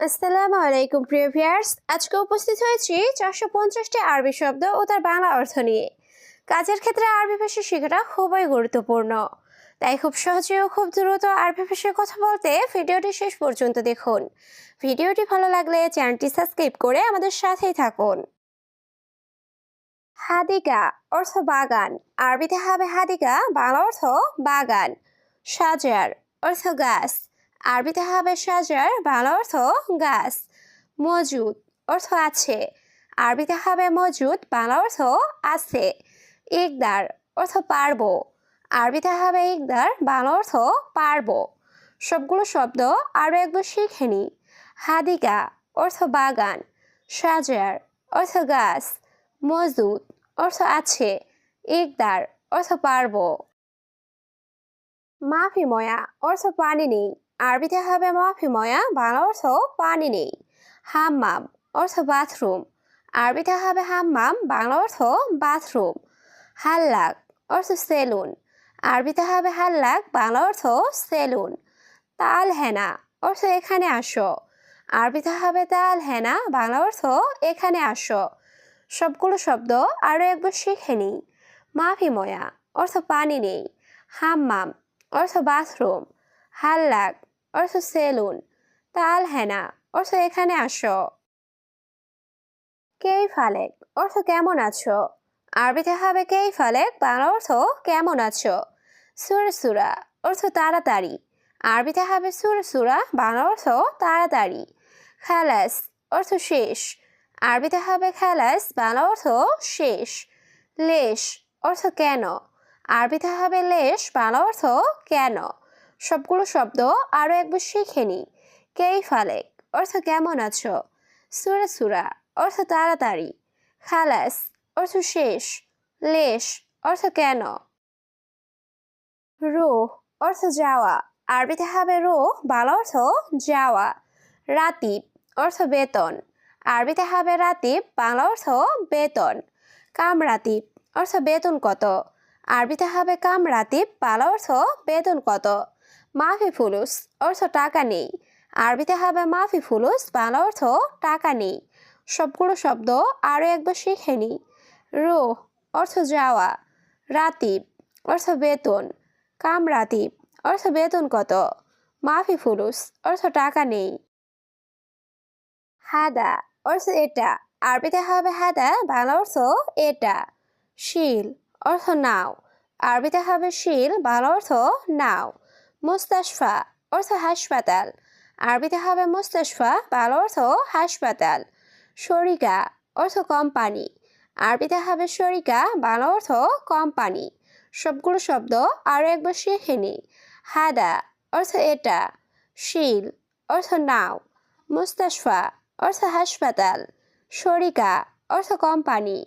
আসসালামু আলাইকুম, প্রিয় ভিয়ার্স আজকে উপস্থিত হয়েছি চারশো পঞ্চাশটি আরবি শব্দ ও তার বাংলা অর্থ নিয়ে। কাজের ক্ষেত্রে আরবি ভাষা শেখাটা খুবই গুরুত্বপূর্ণ। তাই খুব সহজে ও খুব দ্রুত আরবি ভাষায় কথা বলতে ভিডিওটি শেষ পর্যন্ত দেখুন। ভিডিওটি ভালো লাগলে চ্যানেলটি সাবস্ক্রাইব করে আমাদের সাথেই থাকুন। হাদিকা অর্থ বাগান। আরবিতে হবে হাদিকা, বাংলা অর্থ বাগান। সাজার অর্থ গাছ। আরবিতে হবে সাজার বাংলা অর্থ গাছ, মজুদ অর্থ আছে। আরবিতে হবে মজুদ বাংলা অর্থ আছে। ইকদার অর্থ পারব। আরবিতে হবে ইকদার বাংলা অর্থ পারব। সবগুলো শব্দ আরও একবার শিখে নি হাদিকা অর্থ বাগান, সাজার অর্থ গাছ, মজুদ অর্থ আছে। ইকদার অর্থ পারব। মাফি ময়া অর্থ পানি নেই। আরবিতে হবে মাফি ময়া বাংলা অর্থ পানি নেই হাম্মাম অর্থ বাথরুম আরবিতে হবে হাম্মাম বাংলা অর্থ বাথরুম হাল্লাক অর্থ সেলুন আরবিতে হবে হাল্লাক বাংলা অর্থ সেলুন তাল হেনা অর্থ এখানে আসো আরবিতে হবে তাল হেনা বাংলা অর্থ এখানে আসো সবগুলো শব্দ আরও একবার শিখে নিই মাফি ময়া অর্থ পানি নেই হাম্মাম অর্থ বাথরুম হাল্লাক অর্থ সেলুন। তাল হেনা, অর্থ এখানে আসো। কেই ফালেক, অর্থ কেমন আছো? আরবিতে হবে কেই ফালেক, বাংলা অর্থ কেমন আছো? সুর সুরা অর্থ তাড়াতাড়ি। আরবিতে হবে সুর সুরা বাংলা অর্থ তাড়াতাড়ি। খালাস, অর্থ শেষ। আরবিতে হবে খালাস, বাংলা অর্থ শেষ। লেশ, অর্থ কেন? আরবিতে হবে লেশ, বাংলা অর্থ কেন? সবগুলো শব্দ আরও একবার শিখে নি কেই ফালেক, অর্থ কেমন আছো? সুরা সুরা, অর্থ তাড়াতাড়ি। খালাস, অর্থ শেষ। লেশ, অর্থ কেন? রুহ, অর্থ যাওয়া। আরবিতে হবে রুহ, বাংলা অর্থ যাওয়া। রাতিব, অর্থ বেতন। আরবিতে হবে রাতিব, বাংলা অর্থ বেতন। কামরাতিব অর্থ বেতন কত? আরবিতে হবে কামরাতিব বাংলা অর্থ বেতন কত? মাফি ফুলুস, অর্থ টাকা নেই। আরবিতে হবে মাফি ফুলুস, বাংলা অর্থ টাকা নেই। সবগুলো শব্দ আরও একবার শিখে নি। রুহ, অর্থ যাওয়া। রাতিব, অর্থ বেতন। কামরাতিব অর্থ বেতন কত? মাফি ফুলুস, অর্থ টাকা নেই। হাদা, অর্থ এটা। আরবিতে হবে হাদা, বাংলা অর্থ এটা। শিল, অর্থ নাও। আরবিতে হবে শিল, বাংলা অর্থ নাও। মুস্তাশফা, অর্থ হাসপাতাল। আরবিতে হবে মুস্তাশফা, বাল অর্থ হাসপাতাল। শরিকা, অর্থ কোম্পানি। আরবিতে হবে শরিকা, বাল অর্থ কোম্পানি। সবগুলো শব্দ আরও একবার শিখে নি। হাদা, অর্থ এটা। শিল, অর্থ নাও। মুস্তাশফা, অর্থ হাসপাতাল। শরিকা, অর্থ কোম্পানি।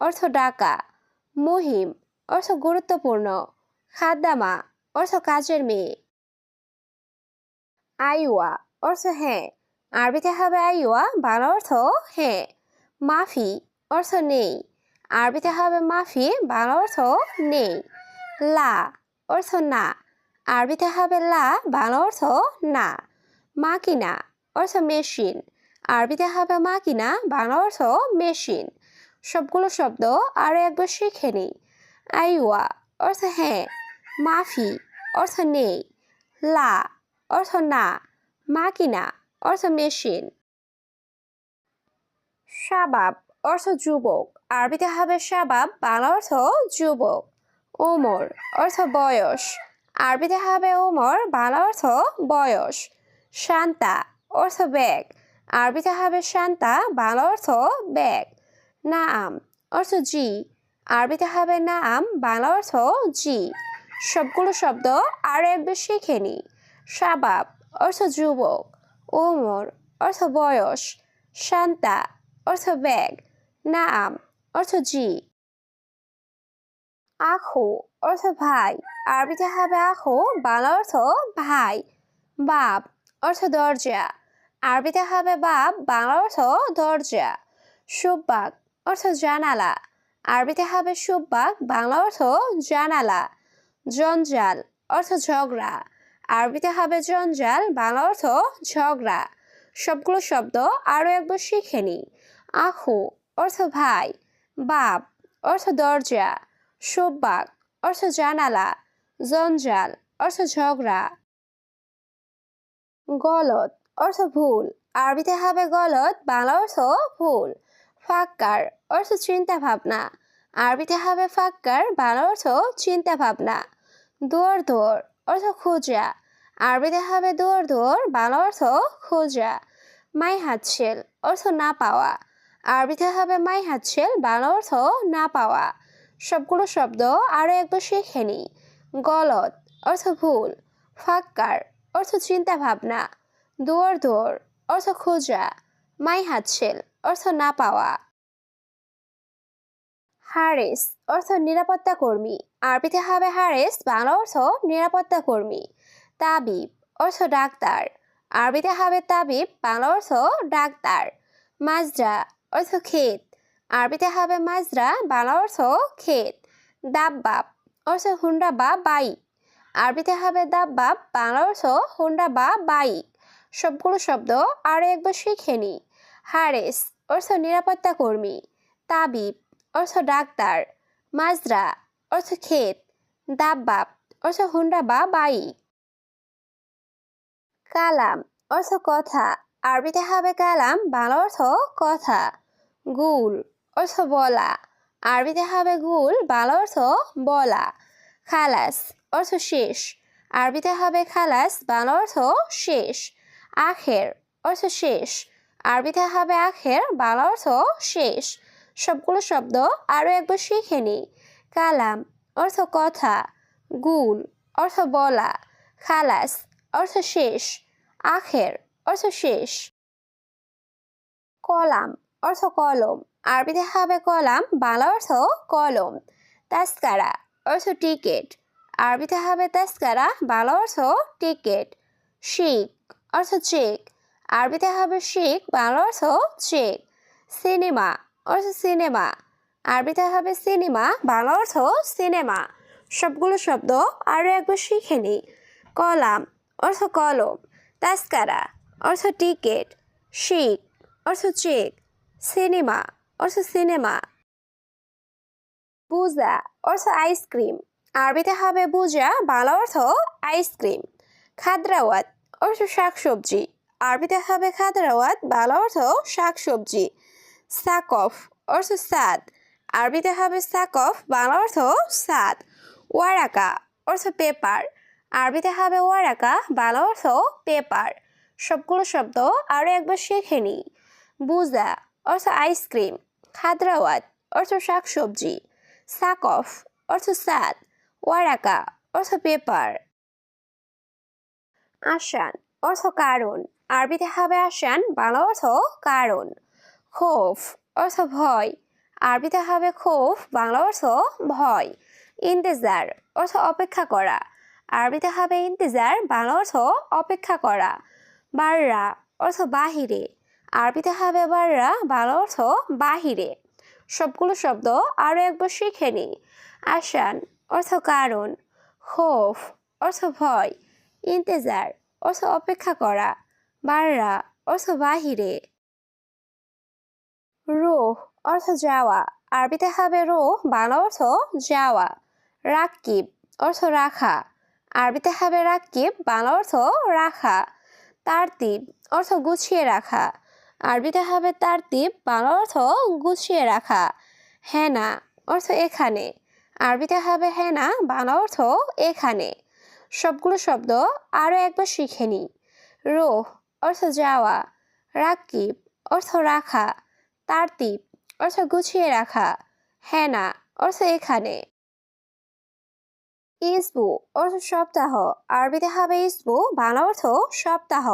অর্থ ডাকা, মুহিম, অর্থ গুরুত্বপূর্ণ, খাদ্দামা, অর্থ কাজের মেয়ে। আইওয়া, অর্থ হ্যাঁ। আরবিতে হবে আইওয়া, বাংলা অর্থ হ্যাঁ। মাফি, অর্থ নেই। আরবিতে হবে মাফি, বাংলা অর্থ নেই। লা, অর্থ না। আরবিতে হবে লা, বাংলা অর্থ না। মাকিনা, অর্থ মেশিন। আরবিতে হবে মাকিনা, বাংলা অর্থ মেশিন। সবগুলো শব্দ আরও একবার শিখে নিই। আইওয়া অর্থ হ্যাঁ মাফি অর্থ নেই। লা অর্থ না, মাকিনা অর্থ মেশিন। শাবাব অর্থ যুবক, আরবিতে হবে শাবাব, বাংলা অর্থ যুবক। ওমর অর্থ বয়স, আরবিতে হবে ওমর, বাংলা অর্থ বয়স। শান্তা অর্থ ব্যাগ, আরবিতে হবে শান্তা, বাংলা অর্থ ব্যাগ। নাম। অর্থ জি আরবিতে হবে নাম, বাংলা অর্থ জি সবগুলো শব্দ আরও একবার শিখে নি। শাবাব, অর্থ যুবক। ওমর অর্থ বয়স। শান্তা, অর্থ ব্যাগ। নাম, অর্থ জি আখু, অর্থ ভাই। আরবিতে হবে আখু, বাংলা অর্থ ভাই। বাপ অর্থ দরজা। আরবিতে হবে বাপ বাংলা অর্থ দরজা। সুব্বাক অর্থ জানালা। আরবিতে হবে সুব্বাক, বাংলা অর্থ জানালা। জঞ্জাল অর্থ ঝগড়া। আরবিতে হবে জঞ্জাল, বাংলা অর্থ ঝগড়া। সবগুলো শব্দ আরও একবার শিখে নি আখু অর্থ ভাই। বাপ অর্থ দরজা। সুব্বাক অর্থ জানালা। জঞ্জাল অর্থ ঝগড়া। গলত অর্থ ভুল। আরবিতে হবে গলত বাংলা অর্থ ভুল। ফাক্কার অর্থ চিন্তা ভাবনা আরবিতে হবে ফাক্কার বাংলা অর্থ চিন্তা ভাবনা দৌড় দৌড় অর্থ খোঁজা আরবিতে হবে দৌড় দৌড় বাংলা অর্থ খোঁজা মাই হাতছেল অর্থ না পাওয়া। আরবিতে হবে মাই হাতছেল বাংলা অর্থ না পাওয়া। সবগুলো শব্দ আরও একবার শিখে নি গলত অর্থ ভুল। ফাক্কার অর্থ চিন্তা ভাবনা দৌড় দৌড় অর্থ খোঁজা মাই হাতছেল অর্থ না পাওয়া। হারেস, অর্থ নিরাপত্তা কর্মী। আরবিতে হবে হারেস, বাংলা অর্থ নিরাপত্তা কর্মী। তাবিব, অর্থ ডাক্তার। আরবিতে হবে তাবিব, বাংলা অর্থ ডাক্তার। মাজরা, অর্থ ক্ষেত। আরবিতে হবে মাজরা, বাংলা অর্থ ক্ষেত। দাব্বাব, অর্থ হুন্ডা বা বাইক। আরবিতে হবে দাব্বাব, বাংলা অর্থ হুন্ডা বা বাইক। সবগুলো শব্দ আরও একবার শিখে নি হারেস অর্থ নিরাপত্তা কর্মী, তাবিব, অর্থ ডাক্তার, মাজরা, অর্থ ক্ষেত, দাব্বাব, অর্থ হুন্ডা বা বাইক কালাম, অর্থ কথা, আরবিতে হবে কালাম, বাংলা অর্থ কথা। গুল, অর্থ বলা, আরবিতে হবে গুল, বাংলা অর্থ বলা। খালাস, অর্থ শেষ, আরবিতে হবে খালাস, বাংলা অর্থ শেষ। আখের, অর্থ শেষ আরবিতে হবে আখের, বাংলা অর্থ শেষ। সবগুলো শব্দ আরও একবার শিখে নিই। কালাম, অর্থ কথা। গুল অর্থ বলা। খালাস, অর্থ শেষ। আখের, অর্থ শেষ। কলাম, অর্থ কলম। আরবিতে হবে কলাম, বাংলা অর্থ কলম। তাস্কারা অর্থ টিকেট। আরবিতে হবে তাস্কারা বাংলা অর্থ টিকেট। শিখ, অর্থ চেক। আরবিতে হবে শিখ বাংলা অর্থ চেক সিনেমা অর্থ সিনেমা আরবিতে হবে সিনেমা বাংলা অর্থ সিনেমা সবগুলো শব্দ আরও একবার শিখে নি কলাম অর্থ কলম তাস্কারা অর্থ টিকেট শিখ অর্থ চেক সিনেমা অর্থ সিনেমা বুজা অর্থ আইসক্রিম আরবিতে হবে বুজা বাংলা অর্থ আইসক্রিম খাদ্রাওয়াত অর্থ শাকসবজি আরবিতে হবে খাদ্রাওয়াত বাংলা অর্থ শাকসবজি। সাকফ অর্থ সাদ আরবিতে হবে সাকফ, বাংলা অর্থ সাদ ওয়ারাকা অর্থ পেপার। আরবিতে হবে ওয়ারাকা, বাংলা অর্থ পেপার। সবগুলো শব্দ আরও একবার শেখে নি বুজা অর্থ আইসক্রিম। খাদ্রাওয়াত অর্থ শাকসবজি। সাকফ অর্থ সাদ ওয়ারাকা অর্থ পেপার। আসান অর্থ কারণ। আরবিতে হবে আসান বাংলা অর্থ কারণ। খোফ অর্থ ভয়। আরবিতে হবে খোফ, বাংলা অর্থ ভয়। ইন্তেজার অর্থ অপেক্ষা করা। আরবিতে হবে ইন্তেজার, বাংলা অর্থ অপেক্ষা করা। বাররা অর্থ বাহিরে। আরবিতে হবে বাররা, বাংলা অর্থ বাহিরে। সবগুলো শব্দ আরও একবার শিখে নি। আসান অর্থ কারণ। খোফ অর্থ ভয়। ইন্তেজার অর্থ অপেক্ষা করা। বাররা অর্থ বাহিরে। রোহ অর্থ যাওয়া। আরবিতে হবে রোহ, বাংলা অর্থ যাওয়া। রাকিব অর্থ রাখা। আরবিতে হবে রাকিব বাংলা অর্থ রাখা। তারতিব অর্থ গুছিয়ে রাখা। আরবিতে হবে তারতিব, বাংলা অর্থ গুছিয়ে রাখা। হেনা অর্থ এখানে। আরবিতে হবে হেনা, বাংলা অর্থ এখানে। সবগুলো শব্দ আরও একবার শিখে নি রোহ অর্থ যাওয়া রাকিব অর্থ রাখা তারতিব অর্থ গুছিয়ে রাখা, হেনা, অর্থ এখানে। ইসবু, অর্থ সপ্তাহ, আরবিতে হবে ইসবু, বাংলা অর্থ সপ্তাহ।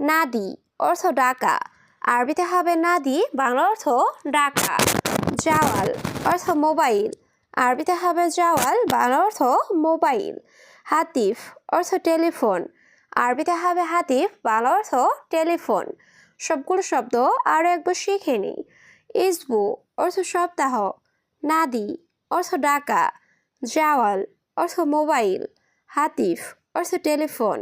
নাদি, অর্থ ডাকা, আরবিতে হবে নাদি, বাংলা অর্থ ডাকা। জাওয়াল, অর্থ মোবাইল, আরবিতে হবে জাওয়াল, বাংলা অর্থ মোবাইল। হাতিফ, অর্থ টেলিফোন আরবিতে হবে হাতিফ, বাংলা অর্থ টেলিফোন। সবগুলো শব্দ আরও একবার শিখে নিই। ইসবু অর্থ সপ্তাহ, নাদি অর্থ ডাকা, জাওয়াল অর্থ মোবাইল, হাতিফ অর্থ টেলিফোন।